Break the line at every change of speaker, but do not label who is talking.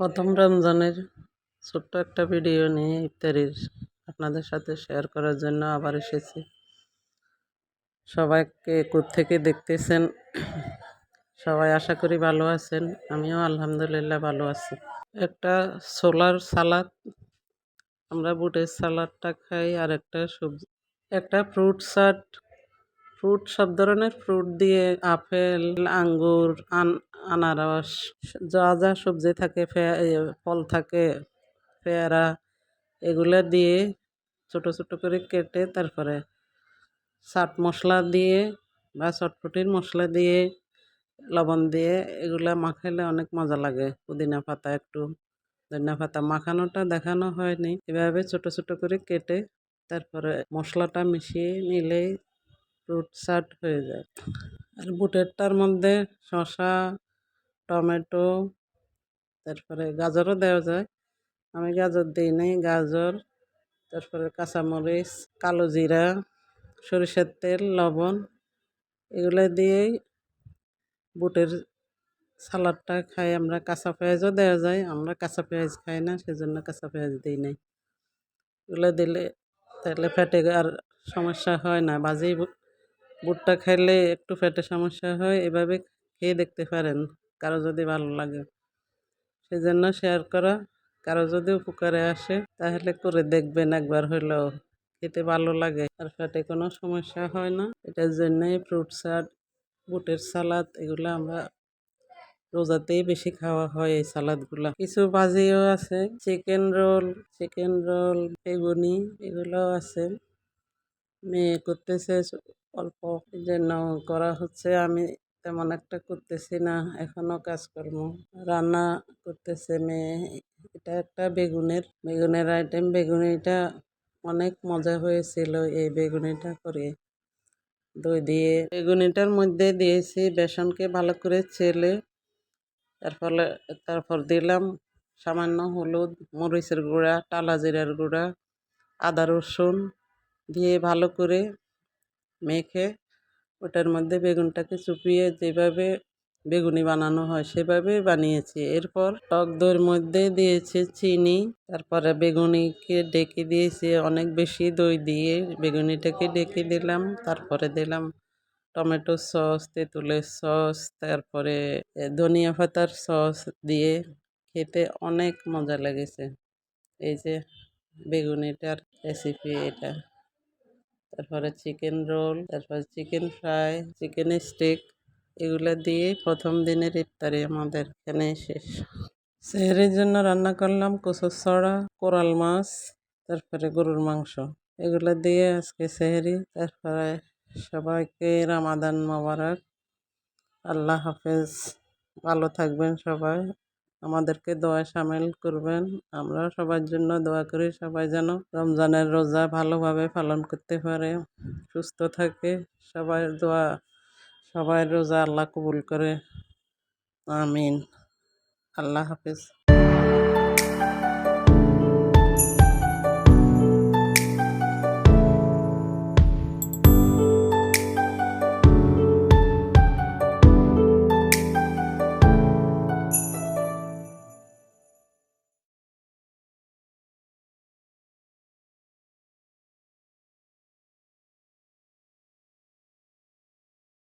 প্রথম রমজানের ছোট্ট একটা ভিডিও নিয়ে ইফতারির আপনাদের সাথে শেয়ার করার জন্য আবার এসেছি। সবাইকে থেকে দেখতেছেন? সবাই আশা করি ভালো আছেন, আমিও আলহামদুলিল্লাহ ভালো আছি। একটা সোলার সালাদ, আমরা বুটের সালাদটা খাই আর একটা সবজি, একটা ফ্রুট সাট ফ্রুট, সব ধরনের ফ্রুট দিয়ে আপেল, আঙ্গুর, আন আনারস, যা যা সবজি থাকে ফল থাকে, পেয়ারা, এগুলো দিয়ে ছোট ছোট করে কেটে তারপরে চাট মশলা দিয়ে বা চটপটির মশলা দিয়ে লবণ দিয়ে এগুলা মাখাইলে অনেক মজা লাগে। পুদিনা পাতা একটু, ধনিয়া পাতা মাখানোটা দেখানো হয়নি। এভাবে ছোট ছোট করে কেটে তারপরে মশলাটা মিশিয়ে নিলেই ফ্রুট চাট হয়ে যায়। আর বুটেরটার মধ্যে শসা, টমেটো, তারপরে গাজরও দেওয়া যায়। আমি গাজর দিই নাই, গাজর, তারপরে কাঁচামরিচ, কালো জিরা, সরিষার তেল, লবণ এগুলো দিয়েই বুটের সালাডটা খাই। আমরা কাঁচা পেঁয়াজও দেওয়া যায়, আমরা কাঁচা পেঁয়াজ খাই না, সেজন্য কাঁচা পেঁয়াজ দিই নাই। এগুলো দিলে তাহলে ফ্যাটে আর সমস্যা হয় না বাজি বুটটা খাইলে একটু ফেটে সমস্যা হয়, এভাবে খেয়ে দেখতে পারেন। কারও যদি ভালো লাগে। সেজন্য শেয়ার করা। কারও যদি উপকারে আসে, তাহলে করে দেখবেন একবার হইলেও খেতে ভালো লাগে। আর ফ্যাটে কোনো সমস্যা হয় না। এটার জন্যই ফ্রুট সালাদ বুটের সালাদ এগুলো আমরা রোজাতেই বেশি খাওয়া হয় এই সালাদগুলো কিছু ভাজিও আছে। চিকেন রোল চিকেন রোল বেগুনি, এগুলোও আছে। মেয়ে করতেছে অল্প জন্য করা হচ্ছে, আমি তেমন একটা করতেছি না, এখনও কাজকর্ম। রান্না করতেছে মেয়ে, এটা একটা বেগুনের বেগুনের আইটেম বেগুনিটা অনেক মজা হয়েছিল এই বেগুনিটা করে। দই দিয়ে বেগুনিটার মধ্যে দিয়েছি বেসনকে ভালো করে চেলে তার ফলে, তারপর দিলাম সামান্য হলুদ, মরিচের গুঁড়া, টালা জিরার গুঁড়া, আদা রসুন দিয়ে ভালো করে মেখে ওটার মধ্যে বেগুনটাকে চুপিয়ে যেভাবে বেগুনি বানানো হয় সেভাবে বানিয়েছি। এরপর টক দইয়ের মধ্যে দিয়েছি চিনি, তারপরে বেগুনিকে ডেকে দিয়েছি, অনেক বেশি দই দিয়ে বেগুনিটাকে ডেকে দিলাম, তারপরে দিলাম টমেটো সস, তেঁতুলের সস, তারপরে ধনিয়া পাতার সস দিয়ে খেতে অনেক মজা লেগেছে। এই যে বেগুনিটার রেসিপি এটা। তারপরে চিকেন রোল তারপরে চিকেন ফ্রাই চিকেন স্টিক এগুলো দিয়ে প্রথম দিনের ইফতারি আমাদের এখানে শেষ। সেহরির জন্য রান্না করলাম কচুর ছড়া, কোরাল মাছ, তারপরে গরুর মাংস। এগুলো দিয়ে আজকে সেহরি, তারপরে সবাইকে রামাদান মোবারক। আল্লাহ হাফেজ। ভালো থাকবেন সবাই। আমাদেরকে দোয়া সামিল করবেন। আমরা সবার জন্য দোয়া করি সবাই যেন রমজানের রোজা ভালোভাবে পালন করতে পারে, সুস্থ থাকে। সবাই দোয়া সবাই রোজা আল্লাহ কবুল করে। আমিন। আল্লাহ হাফিজ।